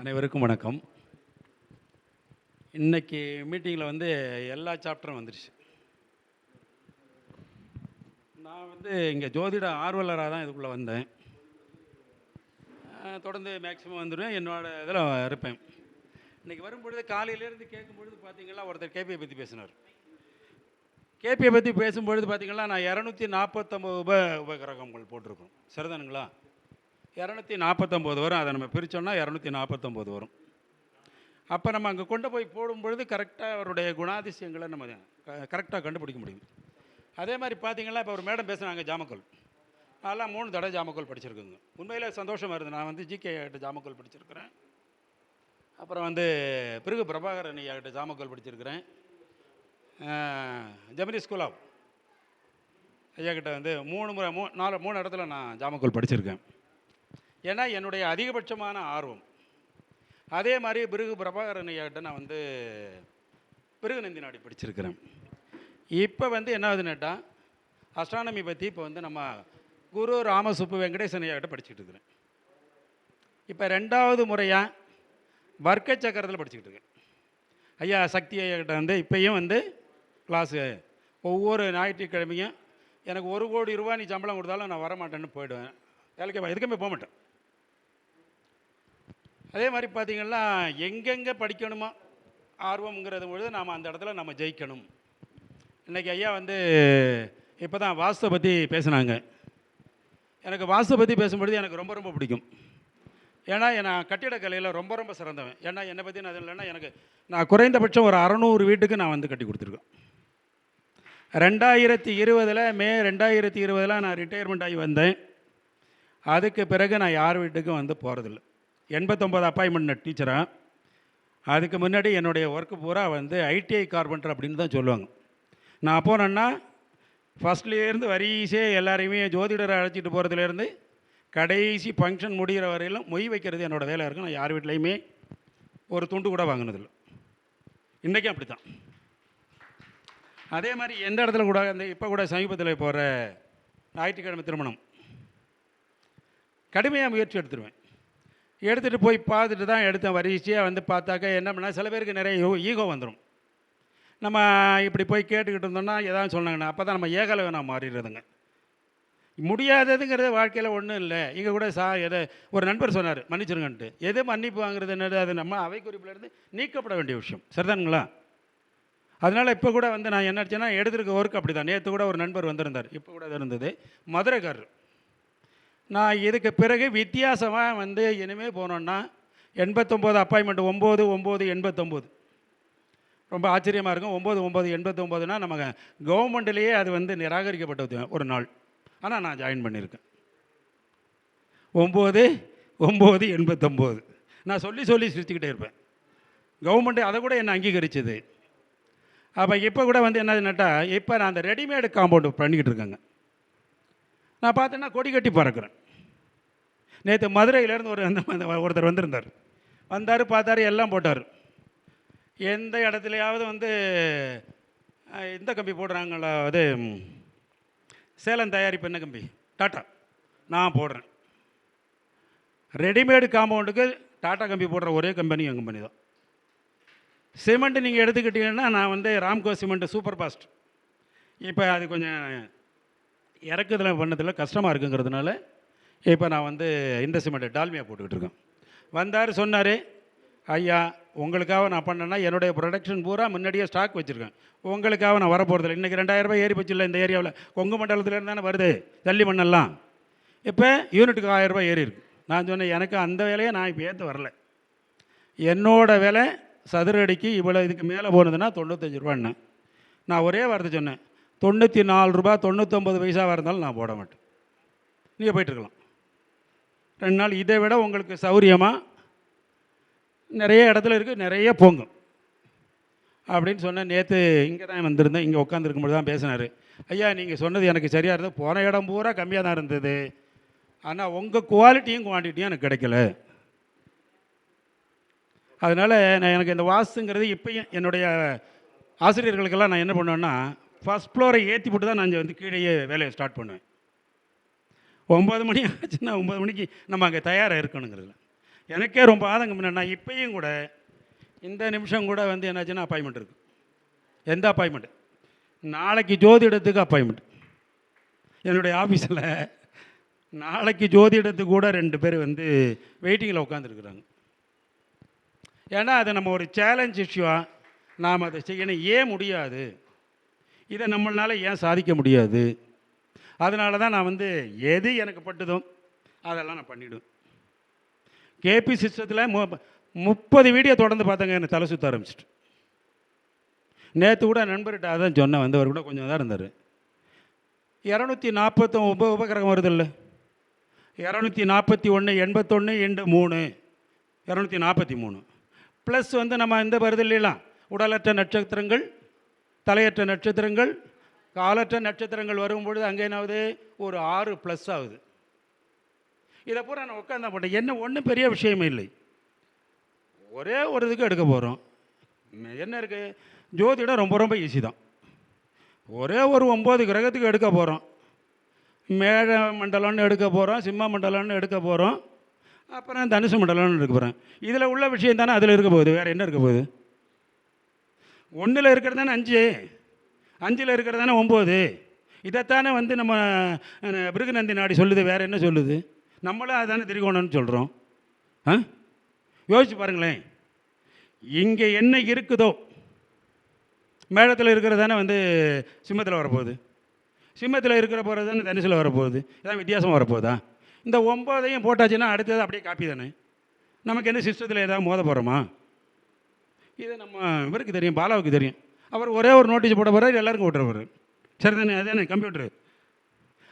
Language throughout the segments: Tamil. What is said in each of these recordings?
அனைவருக்கும் வணக்கம். இன்னைக்கு மீட்டிங்கில் வந்து எல்லா சாப்டரும் வந்துருச்சு. நான் வந்து இங்கே ஜோதிட ஆர்வலராக தான் இதுக்குள்ளே வந்தேன். தொடர்ந்து மேக்ஸிமம் வந்துடுவேன். என்னோட இதில் இருப்பேன். இன்றைக்கி வரும்பொழுது காலையிலேருந்து கேட்கும்பொழுது பார்த்தீங்கன்னா ஒருத்தர் கேபியை பற்றி பேசினார். கேபியை பற்றி பேசும்பொழுது பார்த்தீங்கன்னா நான் இரநூத்தி நாற்பத்தொம்பது உப உபகிரகங்கள் போட்டிருக்கோம். சரிதானுங்களா? இரநூத்தி நாற்பத்தொம்போது வரும். அதை நம்ம பிரித்தோம்னா இரநூத்தி நாற்பத்தொம்போது வரும். அப்போ நம்ம அங்கே கொண்டு போய் போடும்பொழுது கரெக்டாக அவருடைய குணாதிசயங்களை நம்ம கரெக்டாக கண்டுபிடிக்க முடியும். அதே மாதிரி பார்த்தீங்கன்னா இப்போ ஒரு மேடம் பேசுனாங்க ஜாமக்கோல். நான்லாம் மூணு தடவை ஜாமக்கோல் படிச்சிருக்கோங்க. உண்மையில் சந்தோஷமாக இருந்தது. நான் வந்து ஜிகே கிட்ட ஜாமக்கோல் படிச்சிருக்கிறேன். அப்புறம் வந்து பிறகு பிரபாகரன் ஐயா ஜாமக்கோல் படிச்சிருக்கிறேன். ஜெமினி ஸ்கூல் ஆஃப் ஐயா கிட்ட வந்து மூணு முறை மூ நாலு மூணு இடத்துல நான் ஜாமக்கோல் படிச்சிருக்கேன். ஏன்னா என்னுடைய அதிகபட்சமான ஆர்வம். அதே மாதிரி பிருகு பிரபாகரன் ஐயாட்ட நான் வந்து பிருகு நந்தி நாடி படிச்சிருக்கிறேன். இப்போ வந்து என்ன ஆகுதுன்னுட்டா அஸ்ட்ரானமி பற்றி இப்போ வந்து நம்ம குரு ராமசுப்பு வெங்கடேசன் ஐயாட்ட படிச்சுட்டு இருக்கிறேன். இப்போ ரெண்டாவது முறையாக வர்க்க சக்கரத்தில் படிச்சுக்கிட்டு இருக்கேன். ஐயா சக்தி ஐயாக்கிட்ட வந்து இப்பயும் வந்து கிளாஸு ஒவ்வொரு ஞாயிற்றுக்கிழமையும் எனக்கு ஒரு கோடி ரூபா நீ சம்பளம் கொடுத்தாலும் நான் வரமாட்டேன்னு போயிடுவேன். வேலைக்கு எதுக்குமே போக மாட்டேன். அதே மாதிரி பார்த்தீங்கன்னா எங்கெங்கே படிக்கணுமோ ஆர்வம்ங்கிறது பொழுது நாம் அந்த இடத்துல நம்ம ஜெயிக்கணும். இன்றைக்கி ஐயா வந்து இப்போ தான் வாஸ்துவை பற்றி பேசுனாங்க. எனக்கு வாஸ்து பற்றி பேசும்பொழுது எனக்கு ரொம்ப ரொம்ப பிடிக்கும். ஏன்னா நான் கட்டிடக்கலையில் ரொம்ப ரொம்ப சிறந்தவன். ஏன்னா என்னை பற்றி நான் இல்லைன்னா எனக்கு நான் குறைந்தபட்சம் ஒரு அறநூறு வீட்டுக்கு நான் வந்து கட்டி கொடுத்துருக்கேன். ரெண்டாயிரத்தி இருபதில் மே ரெண்டாயிரத்தி இருபதில் நான் ரிட்டையர்மெண்ட் ஆகி வந்தேன். அதுக்கு பிறகு நான் யார் வீட்டுக்கும் வந்து போகிறதில்ல எண்பத்தொம்பது அப்பாயின்மெண்ட் டீச்சராக அதுக்கு முன்னாடி என்னுடைய ஒர்க்கு பூரா வந்து ஐடிஐ கார்பெண்டர் அப்படின்னு தான் சொல்லுவாங்க. நான் போனேன்னா ஃபஸ்ட்லேருந்து வரிசே எல்லாரையுமே ஜோதிடரை அழைச்சிட்டு போகிறதுலேருந்து கடைசி ஃபங்க்ஷன் முடிகிற வரையிலும் மொய் வைக்கிறது என்னோடய வேலை இருக்கும். நான் யார் வீட்லேயுமே ஒரு துண்டு கூட வாங்கினதில்லை. இன்றைக்கும் அப்படி தான் அதே மாதிரி எந்த இடத்துல கூட அந்த இப்போ கூட சமீபத்தில் போகிற ஞாயிற்றுக்கிழமை திருமணம். கடுமையாக முயற்சி எடுத்துருவேன். எடுத்துகிட்டு போய் பார்த்துட்டு தான் எடுத்தேன். வரிசையாக வந்து பார்த்தாக்க என்ன பண்ணால் சில பேருக்கு நிறைய ஈகோ வந்துடும் நம்ம இப்படி போய் கேட்டுக்கிட்டு இருந்தோம்னா எதாவது சொன்னாங்கன்னா அப்போ தான் நம்ம ஏகலவனாக மாறிடுறதுங்க. முடியாததுங்கிறது வாழ்க்கையில் ஒன்றும் இல்லை. இங்கே கூட சா எதை ஒரு நண்பர் சொன்னார் மன்னிச்சிருங்கன்ட்டு. எது மன்னிப்பு வாங்குறது என்னது அது நம்ம அவை குறிப்பிலேருந்து நீக்கப்பட வேண்டிய விஷயம். சரிதானுங்களா? அதனால் இப்போ கூட வந்து நான் என்ன ஆச்சுன்னா எடுத்துருக்க ஒர்க் அப்படி தான் நேற்று கூட ஒரு நண்பர் வந்திருந்தார். இப்போ கூட அது இருந்தது. மதுரைக்காரர் நான் இதுக்கு பிறகு வித்தியாசமாக வந்து இனிமேல் போனோன்னா எண்பத்தொம்போது அப்பாயின்மெண்ட் ஒம்பது ஒம்பது எண்பத்தொம்போது. ரொம்ப ஆச்சரியமாக இருக்கும். ஒம்பது ஒம்பது எண்பத்தொம்போதுனா நம்ம கவர்மெண்ட்லேயே அது வந்து நிராகரிக்கப்பட்டது ஒரு நாள். ஆனால் நான் ஜாயின் பண்ணியிருக்கேன். ஒம்பது ஒம்பது எண்பத்தொம்போது. நான் சொல்லி சொல்லி சிரிச்சுக்கிட்டே இருப்பேன். கவர்மெண்ட்டு அதை கூட என்னை அங்கீகரிச்சது? அப்போ இப்போ கூட வந்து என்னதுன்னாட்டா இப்போ நான் அந்த ரெடிமேடு காம்பவுண்டு பண்ணிக்கிட்டு இருக்கேங்க. நான் பார்த்தேன்னா கொடி கட்டி பறக்கிறேன். நேற்று மதுரையிலேருந்து ஒரு அந்த ஒருத்தர் வந்திருந்தார். வந்தார் பார்த்தாரு எல்லாம் போட்டார். எந்த இடத்துலையாவது வந்து இந்த கம்பி போடுறாங்களா அது சேலம் தயாரிப்பு என்ன கம்பி? டாட்டா நான் போடுறேன். ரெடிமேடு காம்பவுண்டுக்கு டாட்டா கம்பி போடுற ஒரே கம்பெனி என் கம்பெனி தான். சிமெண்ட்டு நீங்கள் எடுத்துக்கிட்டீங்கன்னா நான் வந்து ராம்கோ சிமெண்ட்டு சூப்பர் ஃபாஸ்ட் இப்போ அது கொஞ்சம் இறக்குதல பண்ணதில் கஷ்டமாக இருக்குங்கிறதுனால இப்போ நான் வந்து இந்த சிமெண்ட் டால்மியா போட்டுக்கிட்டு இருக்கேன். வந்தார் சொன்னார் ஐயா உங்களுக்காக நான் பண்ணேன்னா என்னுடைய ப்ரொடக்ஷன் பூரா முன்னாடியே ஸ்டாக் வச்சுருக்கேன். உங்களுக்காக நான் வரப்போகிறதில்ல இன்றைக்கி ரெண்டாயிரம் ரூபாய் ஏறி போச்சு இல்லை இந்த ஏரியாவில். கொங்கு மண்டலத்துலேருந்து தானே வருது. ஜல்லி மண்ணெல்லாம் இப்போ யூனிட்டுக்கு ஆயிரம் ரூபாய் ஏறி இருக்கு. நான் சொன்னேன் எனக்கு அந்த வேலையை நான் இப்போ ஏற்று வரல. என்னோட விலை சதுர அடிக்கு இவ்வளோ இதுக்கு மேலே போனதுன்னா தொண்ணூத்தஞ்சு ரூபான்னு நான் ஒரே வார்த்தை சொன்னேன் தொண்ணூற்றி நாலு ரூபா தொண்ணூற்றொம்பது பைசாவாக இருந்தாலும் நான் போட மாட்டேன். நீங்கள் போயிட்டுருக்கலாம் ரெண்டு நாள் இதை விட உங்களுக்கு சௌரியமாக நிறைய இடத்துல இருக்குது நிறைய போங்க அப்படின்னு சொன்னேன் நேற்று இங்கே தான் வந்திருந்தேன். இங்கே உட்காந்துருக்கும்போது தான் பேசினார். ஐயா நீங்கள் சொன்னது எனக்கு சரியாக இருந்தது. போன இடம் பூரா கம்மியாக தான் இருந்தது. ஆனால் உங்கள் குவாலிட்டியும் குவான்டிட்டியும் எனக்கு கிடைக்கல. அதனால் நான் எனக்கு இந்த வாஸ்துங்கிறது இப்போயும் என்னுடைய ஆசிரியர்களுக்கெல்லாம் நான் என்ன பண்ணுவேன்னா ஃபஸ்ட் ஃப்ளோரை ஏற்றி போட்டு தான் நான் வந்து கீழேயே வேலையை ஸ்டார்ட் பண்ணுவேன். ஒம்பது மணி ஆச்சுன்னா ஒம்பது மணிக்கு நம்ம அங்கே தயாராக இருக்கணுங்கிறதுல. எனக்கே ரொம்ப ஆதங்கம் என்னென்னா இப்போயும் கூட இந்த நிமிஷம் கூட வந்து என்னாச்சுன்னா அப்பாயின்மெண்ட் இருக்குது எந்த அப்பாயின்மெண்ட் நாளைக்கு ஜோதிடத்துக்கு அப்பாயின்மெண்ட் என்னுடைய ஆஃபீஸில் நாளைக்கு ஜோதிடத்துக்கு கூட ரெண்டு பேர் வந்து வெயிட்டிங்கில் உட்காந்துருக்குறாங்க ஏன்னா அது நம்ம ஒரு சேலஞ்ச் இஷ்யூவாக நாம் அதை செய்யணும். ஏன் முடியாது? இதை நம்மளால ஏன் சாதிக்க முடியாது? அதனால தான் நான் வந்து எது எனக்கு பட்டுதோ அதெல்லாம் நான் பண்ணிவிடுவேன் கேபி சிஸ்டத்தில் மு முப்பது வீடியோ தொடர்ந்து பார்த்தங்க எனக்கு தலை சுற்ற ஆரம்பிச்சிட்டு. நேற்று கூட நண்பர்கிட்ட அதான் சொன்னேன் வந்தவர் கூட கொஞ்சம் தான் இருந்தார். இரநூத்தி நாற்பத்தொம்பது உபகிரகம் வருதில்ல இரநூத்தி நாற்பத்தி ஒன்று எண்பத்தொன்று எண்டு மூணு. இரநூத்தி நாற்பத்தி மூணு. ப்ளஸ் வந்து நம்ம இந்த வருது இல்லைலாம் உடலற்ற நட்சத்திரங்கள் தலையற்ற நட்சத்திரங்கள் காலற்ற நட்சத்திரங்கள் வரும்பொழுது அங்கே என்னாவது? ஒரு ஆறு ப்ளஸ் ஆகுது. இதை பூரா நான் உட்காந்தா போட்டேன் என்ன ஒன்றும் பெரிய விஷயமே இல்லை. ஒரே ஒரு இதுக்கு எடுக்க போகிறோம் என்ன இருக்குது ஜோதிடம் ரொம்ப ரொம்ப ஈஸி தான். ஒரே ஒரு ஒம்பது கிரகத்துக்கு எடுக்க போகிறோம் மேழ மண்டலம்னு எடுக்க போகிறோம் சிம்ம மண்டலம்னு எடுக்க போகிறோம் அப்புறம் தனுசு மண்டலம்னு எடுக்க போகிறோம் இதில் உள்ள விஷயம் தானே அதில் இருக்க போகுது. வேறு என்ன இருக்க போகுது? ஒன்றில் இருக்கிறது தானே அஞ்சு. அஞ்சில் இருக்கிறது தானே ஒம்பது? இதைத்தானே வந்து நம்ம பிருகுநந்தி நாடி சொல்லுது வேறு என்ன சொல்லுது? நம்மளும் அதானே திரிகோணம்னு சொல்கிறோம் ஆ? யோசிச்சு பாருங்களேன். இங்கே என்ன இருக்குதோ மேளத்தில் இருக்கிறது தானே வந்து சிம்மத்தில் வரப்போகுது. சிம்மத்தில் இருக்கிற போகிறது தானே தனுசில் வரப்போகுது. இதான் வித்தியாசம் வரப்போகுதா? இந்த ஒம்பதையும் போட்டாச்சுன்னா அடுத்தது அப்படியே காப்பி தானே? நமக்கு என்ன சிஸ்டத்தில் ஏதாவது மோத போகிறோமா இது நம்ம இவருக்கு தெரியும் பாலாவுக்கு தெரியும். அவர் ஒரே ஒரு நோட்டீஸ் போட போகிறார் எல்லாருக்கும் விட்டுறவர் சரி தானே அதானே கம்ப்யூட்டரு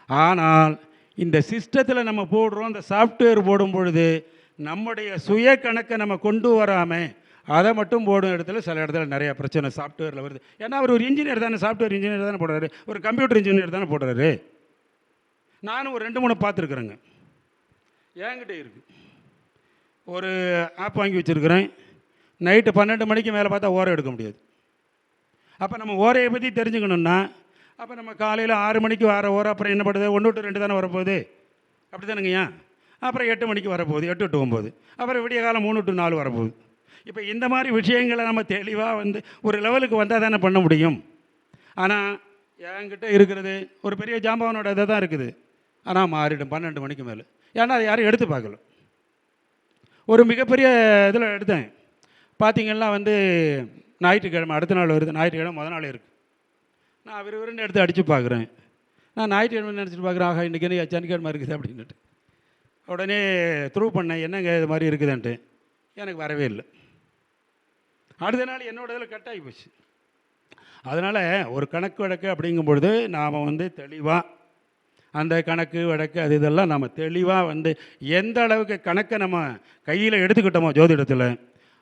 ஆனால் இந்த சிஸ்டத்தில் நம்ம போடுறோம் இந்த சாஃப்ட்வேர் போடும் பொழுது நம்முடைய சுய கணக்கை நம்ம கொண்டு வராமல் அதை மட்டும் போடும் இடத்துல சில இடத்துல நிறைய பிரச்சனை சாஃப்ட்வேரில் வருது. ஏன்னா அவர் ஒரு இன்ஜினியர் தானே சாஃப்ட்வேர் இன்ஜினியர் தானே போடுறாரு. ஒரு கம்ப்யூட்டர் இன்ஜினியர் தானே போடுறாரு. நானும் ஒரு ரெண்டு மூணு பார்த்துருக்குறேங்க. என்கிட்ட இருக்கு. ஒரு ஆப் வாங்கி வச்சுருக்குறேன். நைட்டு பன்னெண்டு மணிக்கு மேலே பார்த்தா ஓரம் எடுக்க முடியாது. அப்போ நம்ம ஓரையை பற்றி தெரிஞ்சுக்கணுன்னா அப்போ நம்ம காலையில் ஆறு மணிக்கு வர ஓரம் அப்புறம் என்ன பண்ணுது ஒன்று டு ரெண்டு தானே வரப்போகுது? அப்படி தானுங்கய்யா அப்புறம் எட்டு மணிக்கு வரப்போகுது எட்டு டு ஒம்பது அப்புறம் விடிய காலம் மூணு டு நாலு வரப்போகுது. இப்போ இந்த மாதிரி விஷயங்களை நம்ம தெளிவாக வந்து ஒரு லெவலுக்கு வந்தால் தானே பண்ண முடியும். ஆனால் என்கிட்ட இருக்கிறது ஒரு பெரிய ஜாம்பவனோட இதை தான் இருக்குது. ஆனால் மாறிடும் பன்னெண்டு மணிக்கு மேலே. ஏன்னா அதை யாரும் எடுத்து பார்க்கல. ஒரு மிகப்பெரிய இதில் எடுத்தேன். பார்த்தீங்கன்னா வந்து ஞாயிற்றுக்கிழமை அடுத்த நாள் வருது. ஞாயிற்றுக்கிழமை முத நாள் இருக்குது நான் விறுவிறுன்னு எடுத்து அடித்து பார்க்குறேன். நான் ஞாயிற்றுக்கிழமை நினச்சிட்டு பார்க்குறேன் ஆகா இன்றைக்கி என்ன சனிக்கிழமை இருக்குது அப்படின்னுட்டு. உடனே த்ரூ பண்ணேன் என்னங்க இது மாதிரி இருக்குதுன்ட்டு. எனக்கு வரவே இல்லை. அடுத்த நாள் என்னோட இதில் கட் ஆகி போச்சு. அதனால் ஒரு கணக்கு வழக்கு அப்படிங்கும் பொழுது நாம் வந்து தெளிவாக அந்த கணக்கு வழக்கு அது இதெல்லாம் நம்ம தெளிவாக வந்து எந்த அளவுக்கு கணக்கை நம்ம கையில் எடுத்துக்கிட்டோமோ ஜோதிடத்தில்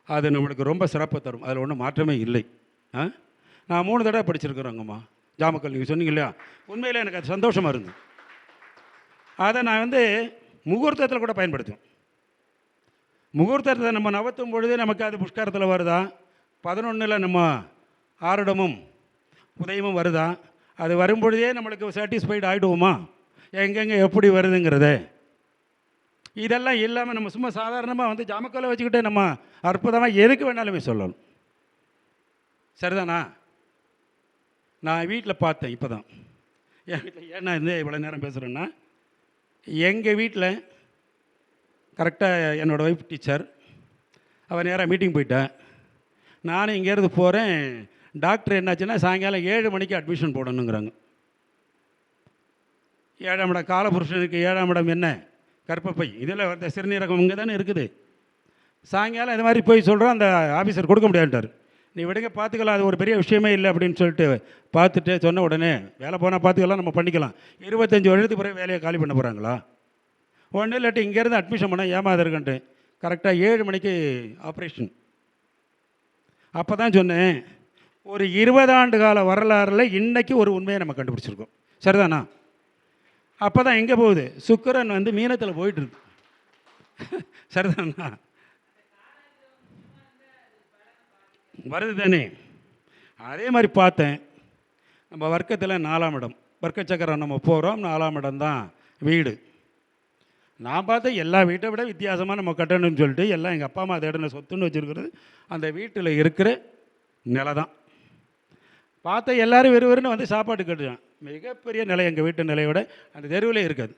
அது நம்மளுக்கு ரொம்ப சிறப்பு தரும். அதில் ஒன்றும் மாற்றமே இல்லை. ஆ? நான் மூணு தடவை படிச்சிருக்கிறேங்கம்மா. ஜாமக்கல் நீங்கள் சொன்னீங்க இல்லையா உண்மையில் எனக்கு அது சந்தோஷமாக இருந்தது. அதை நான் வந்து முகூர்த்தத்தில் கூட பயன்படுத்துவேன். முகூர்த்தத்தை நம்ம நவத்தும் பொழுது நமக்கு அது புஷ்காரத்தில் வருதா? பதினொன்றில் நம்ம ஆருடமும் உதயமும் வருதா? அது வரும்பொழுதே நம்மளுக்கு சாட்டிஸ்ஃபைடு ஆகிடுவோமா எங்கெங்கே எப்படி வருதுங்கிறத இதெல்லாம் இல்லாமல் நம்ம சும்மா சாதாரணமாக வந்து ஜாமக்கோலை வச்சுக்கிட்டே நம்ம அற்புதமாக எதுக்கு வேணாலுமே சொல்லணும் சரிதானா? நான் வீட்டில் பார்த்தேன் இப்போ தான் என் வீட்டில் ஏன்னா இந்த இவ்வளோ நேரம் பேசுகிறேன்னா எங்கள் வீட்டில் கரெக்டாக என்னோடய ஒய்ஃப் டீச்சர் அவள் நேராக மீட்டிங் போயிட்டேன் நானும் இங்கேருந்து போகிறேன் டாக்டர் என்னாச்சுன்னா சாயங்காலம் ஏழு மணிக்கு அட்மிஷன் போடணுங்கிறாங்க. ஏழாம் இடம் காலபுருஷனுக்கு ஏழாம் இடம் என்ன? கற்பப்பை இதில் அந்த சிறுநீரகம் இங்கே தானே இருக்குது. சாயங்காலம் இது மாதிரி போய் சொல்கிறோம் அந்த ஆஃபீஸர் கொடுக்க முடியாதுட்டார் நீ விடுங்க பார்த்துக்கலாம் அது ஒரு பெரிய விஷயமே இல்லை அப்படின்னு சொல்லிட்டு பார்த்துட்டு சொன்ன உடனே வேலை போனால் பார்த்துக்கலாம் நம்ம பண்ணிக்கலாம். இருபத்தஞ்சி வருடத்துக்கு பிறகு வேலையை காலி பண்ண போகிறாங்களா ஒன்றும் இல்லாட்டி இங்கேருந்து அட்மிஷன் பண்ண ஏமாதிருக்கன்ட்டு கரெக்டாக ஏழு மணிக்கு ஆப்ரேஷன் அப்போ தான் சொன்னேன் ஒரு இருபதாண்டு கால வரலாறில் இன்றைக்கி ஒரு உண்மையை நம்ம கண்டுபிடிச்சிருக்கோம். சரிதானா? அப்போ தான் எங்கே போகுது? சுக்கரன் வந்து மீனத்தில் போயிட்டுருக்கு. சரிதானா? வருது தானே. அதே மாதிரி பார்த்தேன். நம்ம வர்க்கத்தில் நாலாம் இடம். வர்க்க சக்கரம் நம்ம போகிறோம் நாலாம் இடம் தான் வீடு. நான் பார்த்த எல்லா வீட்டை விட வித்தியாசமாக நம்ம கட்டணும்னு சொல்லிட்டு எல்லாம் எங்கள் அப்பா அம்மா தேடின சொத்துன்னு வச்சுருக்கிறது அந்த வீட்டில் இருக்கிற நிலை தான் பார்த்த எல்லோரும் வெறுவருன்னு வந்து சாப்பாடு கட்டுறான் மிகப்பெரிய நிலை எங்கள் வீட்டு நிலையோட அந்த தெருவில் இருக்காது.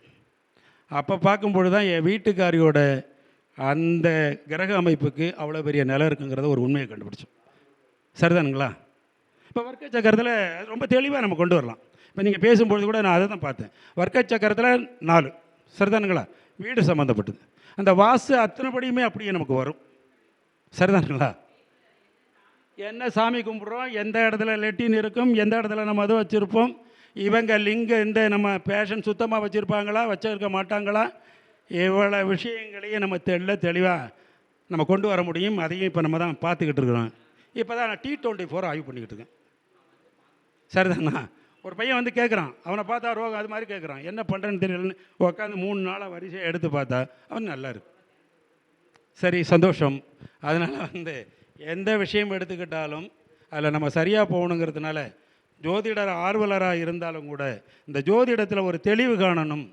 அப்போ பார்க்கும்பொழுது தான் என் வீட்டுக்காரியோட அந்த கிரக அமைப்புக்கு அவ்வளோ பெரிய நிலம் இருக்குங்கிறத ஒரு உண்மையை கண்டுபிடிச்சோம். சரிதானுங்களா? இப்போ வர்க்க சக்கரத்தில் ரொம்ப தெளிவாக நம்ம கொண்டு வரலாம். இப்போ நீங்கள் பேசும்பொழுது கூட நான் அதை தான் பார்த்தேன். வர்க்க சக்கரத்தில் நாலு. சரிதானுங்களா? வீடு சம்மந்தப்பட்டது அந்த வாசு அத்தனைபடியுமே அப்படியே நமக்கு வரும். சரிதானுங்களா? என்ன சாமி கும்பிட்றோம்? எந்த இடத்துல லெட்டின் இருக்கும்? எந்த இடத்துல நம்ம அதை வச்சுருப்போம்? இவங்க லிங்க இந்த நம்ம பேஷன் சுத்தமாக வச்சுருப்பாங்களா? வச்சிருக்க மாட்டாங்களா? இவ்வளோ விஷயங்களையும் நம்ம தெள்ள தெளிவாக நம்ம கொண்டு வர முடியும். அதையும் இப்போ நம்ம தான் பார்த்துக்கிட்டு இருக்கிறோம். இப்போ தான் நான் டி டுவெண்ட்டி ஃபோர் ஆய்வு பண்ணிக்கிட்டு இருக்கேன். சரிதாண்ணா ஒரு பையன் வந்து கேட்குறான் அவனை பார்த்தா ரோகம் அது மாதிரி கேட்குறான் என்ன பண்ணுறேன்னு தெரியலன்னு. உட்காந்து மூணு நாளாக வரிசையை எடுத்து பார்த்தா அவன் நல்லா இருக்கு. சரி சந்தோஷம். அதனால் வந்து எந்த விஷயம் எடுத்துக்கிட்டாலும் அதில் நம்ம சரியாக போகணுங்கிறதுனால ஜோதிடர் ஆர்வலராக இருந்தாலும் கூட இந்த ஜோதிடத்தில் ஒரு தெளிவு காணணும்.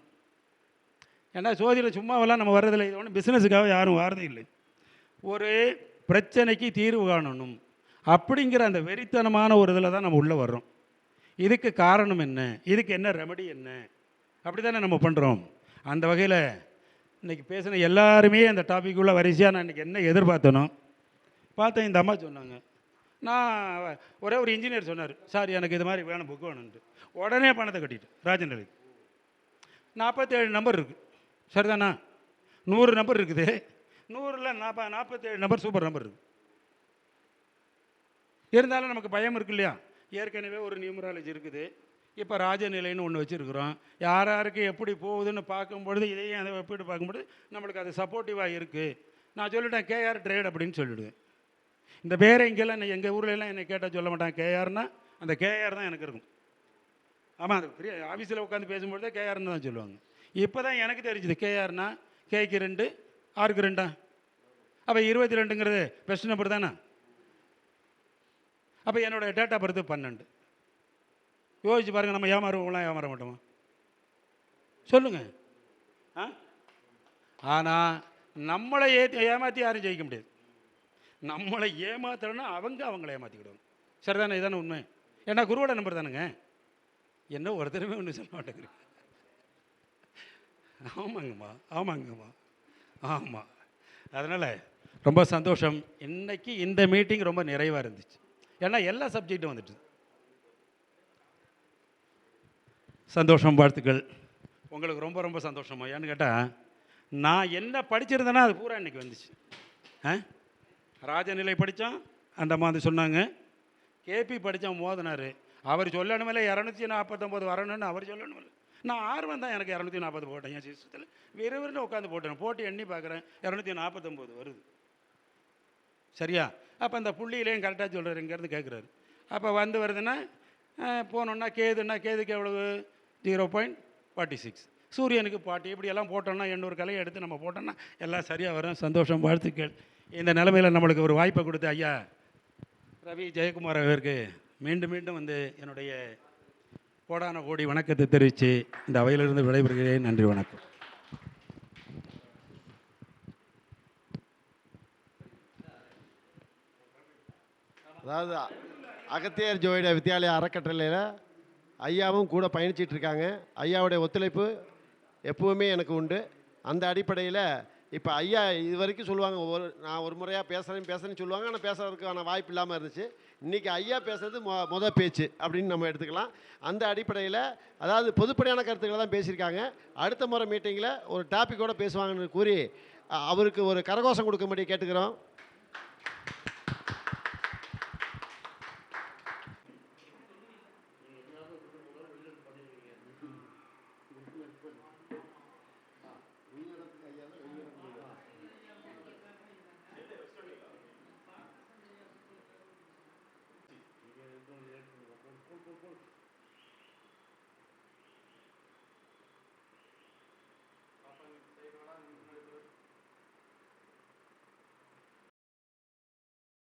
ஏன்னா ஜோதிடம் சும்மாவெல்லாம் நம்ம வர்றதில்லை. இது ஒன்றும் பிஸ்னஸுக்காக யாரும் வாரதே இல்லை. ஒரு பிரச்சனைக்கு தீர்வு காணணும். அப்படிங்கிற அந்த வெறித்தனமான ஒரு இதில் தான் நம்ம உள்ளே வர்றோம். இதுக்கு காரணம் என்ன? இதுக்கு என்ன ரெமடி என்ன? அப்படி தானே நம்ம பண்ணுறோம் அந்த வகையில் இன்றைக்கி பேசின எல்லாருமே அந்த டாபிக் உள்ள வரிசையாக நான் இன்றைக்கி என்ன எதிர்பார்த்தனோ பார்த்தேன் இந்த அம்மா சொன்னாங்க. நான் ஒரே ஒரு இன்ஜினியர் சொன்னார் சார் எனக்கு இது மாதிரி வேணும் புக்கு வேணும்ன்ட்டு. உடனே பணத்தை கட்டிட்டு ராஜநிலைக்கு நாற்பத்தேழு நம்பர் இருக்குது சரிதானா? நூறு நம்பர் இருக்குது. நூறில் நாற்ப நாற்பத்தேழு நம்பர் சூப்பர் நம்பர் இருக்குது இருந்தாலும் நமக்கு பயம் இருக்கு இல்லையா? ஏற்கனவே ஒரு நியூமராலஜி இருக்குது. இப்போ ராஜநிலைன்னு ஒன்று வச்சுருக்குறோம். யார் யாருக்கு எப்படி போகுதுன்னு பார்க்கும்பொழுது இதையும் அதை ஒப்பிட்டு பார்க்கும்பொழுது நம்மளுக்கு அது சப்போர்ட்டிவாக இருக்குது நான் சொல்லிட்டேன் கேஆர் ட்ரேட் அப்படின்னு சொல்லிவிடுவேன் இந்த பேரை இங்கெல்லாம் எங்கள் ஊர்ல என்னை கேட்டால் சொல்ல மாட்டாங்க. கேஆர்னா அந்த கேஆர் தான் எனக்கு இருக்கும். ஆமாம் அது பெரிய ஆஃபீஸில் உட்காந்து பேசும்பொழுது கேஆர்னு தான் சொல்லுவாங்க. இப்போ தான் எனக்கு தெரிஞ்சுது கேஆர்னா கேக்கு ரெண்டு ஆறுக்கு ரெண்டா? அப்போ இருபத்தி ரெண்டுங்கிறது பெஸ்ட் நம்பர் தானே? அப்போ என்னோட டேட்டா பர்த்து பன்னெண்டு. யோசிச்சு பாருங்கள் நம்ம ஏமாறுவோம்லாம் ஏமாற மாட்டோமா? சொல்லுங்கள் ஆ? ஆனால் நம்மளை ஏ ஏமாற்றி யாரும் ஜெயிக்க முடியாது. நம்மளை ஏமாத்தலைன்னா அவங்க அவங்கள ஏமாற்றிக்கிடுவாங்க சரிதானே இதானே உண்மை? ஏன்னா குருவோட நம்பர் தானுங்க. என்ன ஒருத்தருமே ஒன்று சொல்ல மாட்டேங்கிறேன் ஆமாங்கம்மா ஆமாங்கம்மா ஆமாம் அதனால் ரொம்ப சந்தோஷம். இன்றைக்கி இந்த மீட்டிங் ரொம்ப நிறைவாக இருந்துச்சு. ஏன்னா எல்லா சப்ஜெக்டும் வந்துட்டு சந்தோஷம் வாழ்த்துக்கள். உங்களுக்கு ரொம்ப ரொம்ப சந்தோஷமா ஏன்னு கேட்டால் நான் என்ன படிச்சிருந்தேன்னா அது பூரா இன்னைக்கு வந்துச்சு. ஆ? ராஜநிலை படித்தான் அந்த மாதிரி சொன்னாங்க. கேபி படித்தான் மோதினார். அவர் சொல்லணுமில்ல இரநூத்தி நாற்பத்தொம்போது வரணும்னு அவர் சொல்லணுமில்ல. நான் ஆர்வம் தான் எனக்கு இரநூத்தி நாற்பது போட்டேன் என் சிஸ்டத்தில். விறுவிறுன்னு உட்காந்து போட்டேன். போட்டு எண்ணி பார்க்குறேன் இரநூத்தி நாற்பத்தொம்போது வருது. சரியா? அப்போ அந்த புள்ளியிலையும் கரெக்டாக சொல்கிறார் இங்கேருந்து கேட்குறாரு அப்போ வந்து வருதுன்னா போனோன்னா கேதுன்னா கேதுக்கு எவ்வளவு? ஜீரோ பாயிண்ட் ஃபார்ட்டி சிக்ஸ் சூரியனுக்கு பாட்டி இப்படியெல்லாம் போட்டோம்னா எண்ணூறு கலையை எடுத்து நம்ம போட்டோம்னா எல்லாம் சரியாக வரும். சந்தோஷம் வாழ்த்துக்கள். இந்த நிலமையில் நம்மளுக்கு ஒரு வாய்ப்பை கொடுத்து ஐயா ரவி ஜெயக்குமார் அவருக்கு மீண்டும் மீண்டும் வந்து என்னுடைய கோடான கோடி வணக்கத்தை தெரிவித்து இந்த அவையிலிருந்து விடைபெறுகிறேன். நன்றி வணக்கம். அதாவது அகத்தியர் ஜோயிட வித்யாலயா அறக்கட்டளையில் ஐயாவும் கூட பயணிச்சிட்டு இருக்காங்க. ஐயாவுடைய ஒத்துழைப்பு எப்பவுமே எனக்கு உண்டு. அந்த அடிப்படையில் இப்போ ஐயா இது வரைக்கும் சொல்லுவாங்க ஒரு நான் ஒரு முறையாக பேசுகிறேன் பேசுகிறேன்னு சொல்லுவாங்க ஆனால் பேசுறதுக்கான வாய்ப்பு இல்லாமல் இருந்துச்சு. இன்றைக்கி ஐயா பேசுறது மொ மொத பேச்சு அப்படின்னு நம்ம எடுத்துக்கலாம். அந்த அடிப்படையில் அதாவது பொதுப்படையான கருத்துக்களை தான் பேசியிருக்காங்க. அடுத்த முறை மீட்டிங்கில் ஒரு டாப்பிக்கோடு பேசுவாங்கன்னு கூறி அவருக்கு ஒரு கரகோஷம் கொடுக்கும்படி கேட்டுக்கிறோம்.